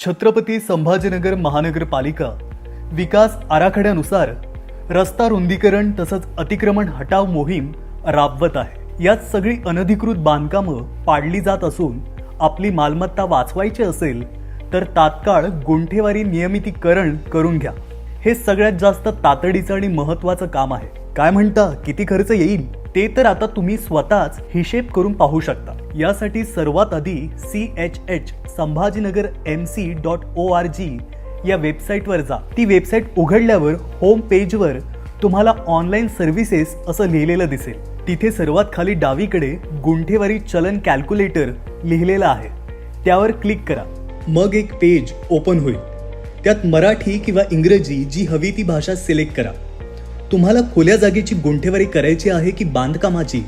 छत्रपती संभाजीनगर महानगरपालिका विकास आराखड्यानुसार रस्ता रुंदीकरण तसंच अतिक्रमण हटाव मोहीम राबवत आहे. यात सगळी अनधिकृत बांधकामं पाडली जात असून आपली मालमत्ता वाचवायची असेल तर तात्काळ गुंठेवारी नियमितीकरण करून घ्या. हे सगळ्यात जास्त तातडीचं आणि महत्त्वाचं काम आहे. काय म्हणता? किती खर्च येईल? ते तर आता तुम्ही स्वतःच हिशेब करून पाहू शकता. यासाठी सर्वात आधी C H H Sambhajinagar M C dot O R G या वेबसाईटवर जा. ती वेबसाईट उघडल्यावर होम पेजवर तुम्हाला ऑनलाईन सर्व्हिसेस असं लिहिलेलं दिसेल. तिथे सर्वात खाली डावीकडे गुंठेवारी चलन कॅल्क्युलेटर लिहिलेलं आहे. त्यावर क्लिक करा. मग एक पेज ओपन होईल. त्यात मराठी किंवा इंग्रजी जी हवी ती भाषा सिलेक्ट करा. तुम्हाला खुल्या जागेची गुंठेवारी करायची आहे की बांधकामाची?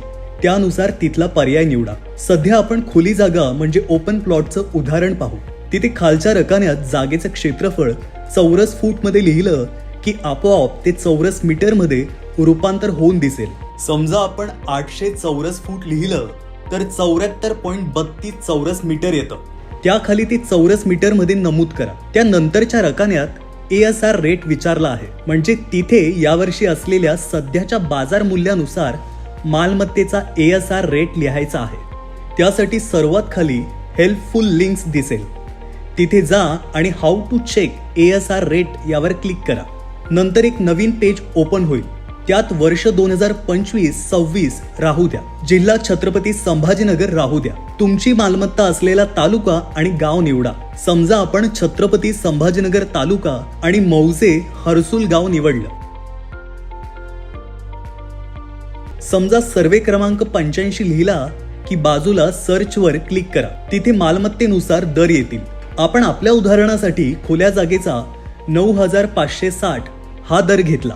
त्यानुसार तिथला पर्याय निवडा. सध्या आपण खुली जागा म्हणजे ओपन प्लॉटचं उदाहरण पाहू. तिथे खालच्या रकान्यात जागेचं क्षेत्रफळ चौरस फूटमध्ये लिहिलं की आपोआप ते चौरस मीटरमध्ये रूपांतर होऊन दिसेल. समजा आपण आठशे चौरस फूट लिहिलं तर चौऱ्याहत्तर पॉईंट बत्तीस चौरस मीटर येतं. त्याखाली ते चौरस मीटरमध्ये नमूद करा. त्यानंतरच्या रकान्यात ए एस आर रेट विचारला आहे. म्हणजे तिथे यावर्षी असलेल्या सध्याच्या बाजार मूल्यानुसार मालमत्तेचा ए एस आर रेट लिहायचा आहे. त्यासाठी सर्वात खाली हेल्पफुल लिंक्स दिसेल. तिथे जा आणि how to check A S R rate यावर क्लिक करा. नंतर एक नवीन पेज ओपन होईल. त्यात वर्ष दोन हजार पंचवीस सव्वीस राहू द्या. जिल्हा छत्रपती संभाजीनगर राहू द्या. तुमची मालमत्ता असलेला तालुका आणि गाव निवडा. समजा आपण छत्रपती संभाजीनगर तालुका आणि मौजे हर्सुल गाव निवडलं. समजा सर्वे क्रमांक पंच्याऐंशी लिहिला की बाजूला सर्चवर क्लिक करा. तिथे मालमत्तेनुसार दर येतील. आपण आपल्या उदाहरणासाठी खुल्या जागेचा नऊ हजार पाचशे साठ हा दर घेतला.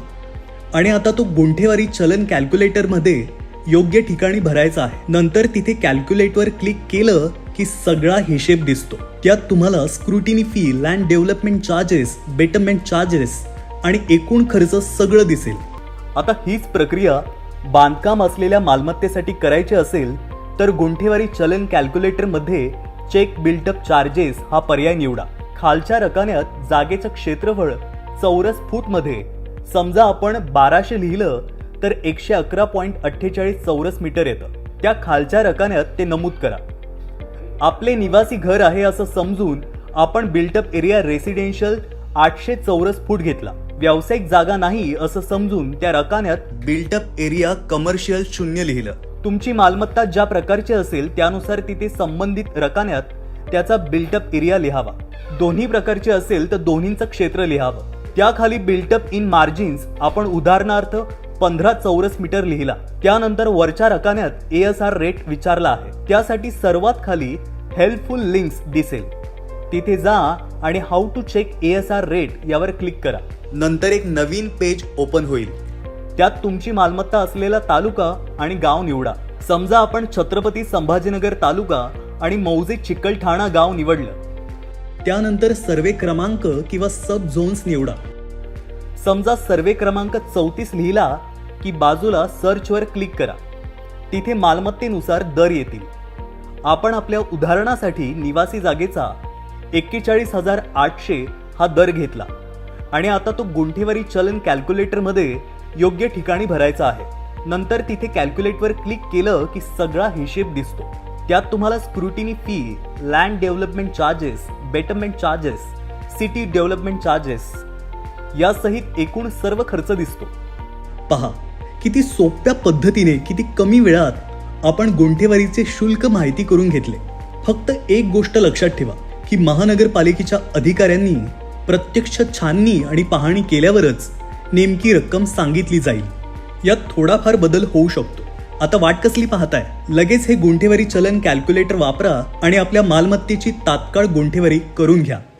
आणि आता तो गुंठेवारी चलन कॅल्क्युलेटरमध्ये योग्य ठिकाणी भरायचा आहे. नंतर तिथे कॅल्क्युलेटवर क्लिक केलं की सगळा हिशेब दिसतो. त्यात तुम्हाला scrutiny fee land development charges betterment charges आणि एकूण खर्च सगळं दिसेल. आता हीच प्रक्रिया बांधकाम असलेल्या मालमत्तेसाठी करायची असेल तर गुंठेवारी चलन कॅल्क्युलेटरमध्ये चेक बिल्टअप चार्जेस हा पर्याय निवडा. खालच्या रकान्यात जागेचं क्षेत्रफळ चौरस फूटमध्ये समजा आपण बाराशे लिहिलं तर एकशे अकरा पॉईंट अठ्ठेचाळीस चौरस मीटर येतं. त्या खालच्या रकान्यात ते नमूद करा. आपले निवासी घर आहे असं समजून आपण बिल्टअप एरिया रेसिडेन्शियल आठशे चौरस फूट घेतला. व्यावसायिक जागा नाही असं समजून त्या रकान्यात बिल्टअप एरिया कमर्शियल शून्य लिहिलं. तुमची मालमत्ता ज्या प्रकारची असेल त्यानुसार तिथे संबंधित रकान्यात त्याचा बिल्टअप एरिया लिहावा. दोन्ही प्रकारचे असेल तर दोन्हींचं क्षेत्र लिहावं. त्याखाली बिल्टअप इन मार्जिन्स आपण उदाहरणार्थ पंधरा चौरस मीटर लिहिला. त्यानंतर वरच्या रकान्यात ए एस आर रेट विचारला आहे. त्यासाठी सर्वात खाली हेल्पफुल लिंक्स दिसेल. तिथे जा आणि how to check A S R rate यावर क्लिक करा. नंतर एक नवीन पेज ओपन होईल. त्यात तुमची मालमत्ता असलेला तालुका आणि गाव निवडा. समजा आपण छत्रपती संभाजीनगर तालुका आणि मौजे चिकलठाणा गाव निवडलं. त्यानंतर सर्वे क्रमांक किंवा सब झोन्स निवडा. समजा सर्वे क्रमांक चौतीस लिहिला की बाजूला सर्चवर क्लिक करा. तिथे मालमत्तेनुसार दर येतील. आपण आपल्या उदाहरणासाठी निवासी जागेचा एक्केचाळीस हजार आठशे हा दर घेतला आणि आता तो गुंठेवारी चलन कॅल्क्युलेटरमध्ये योग्य ठिकाणी भरायचा आहे. नंतर तिथे कॅल्क्युलेटवर क्लिक केलं की सगळा हिशेब दिसतो. त्यात तुम्हाला scrutiny fee land development charges betterment charges city development charges यासहित एकूण सर्व खर्च दिसतो. पहा किती सोप्या पद्धतीने किती कमी वेळात आपण गुंठेवारीचे शुल्क माहिती करून घेतले. फक्त एक गोष्ट लक्षात ठेवा की महानगरपालिकेच्या अधिकाऱ्यांनी प्रत्यक्ष छाननी आणि पाहणी केल्यावरच नेमकी रक्कम सांगितली जाईल. यात थोडाफार बदल होऊ शकतो. आता वाट कसली पाहताय? लगेच हे गुंठेवारी चलन कॅल्क्युलेटर वापरा आणि आपल्या मालमत्तेची तात्काळ गुंठेवारी करून घ्या.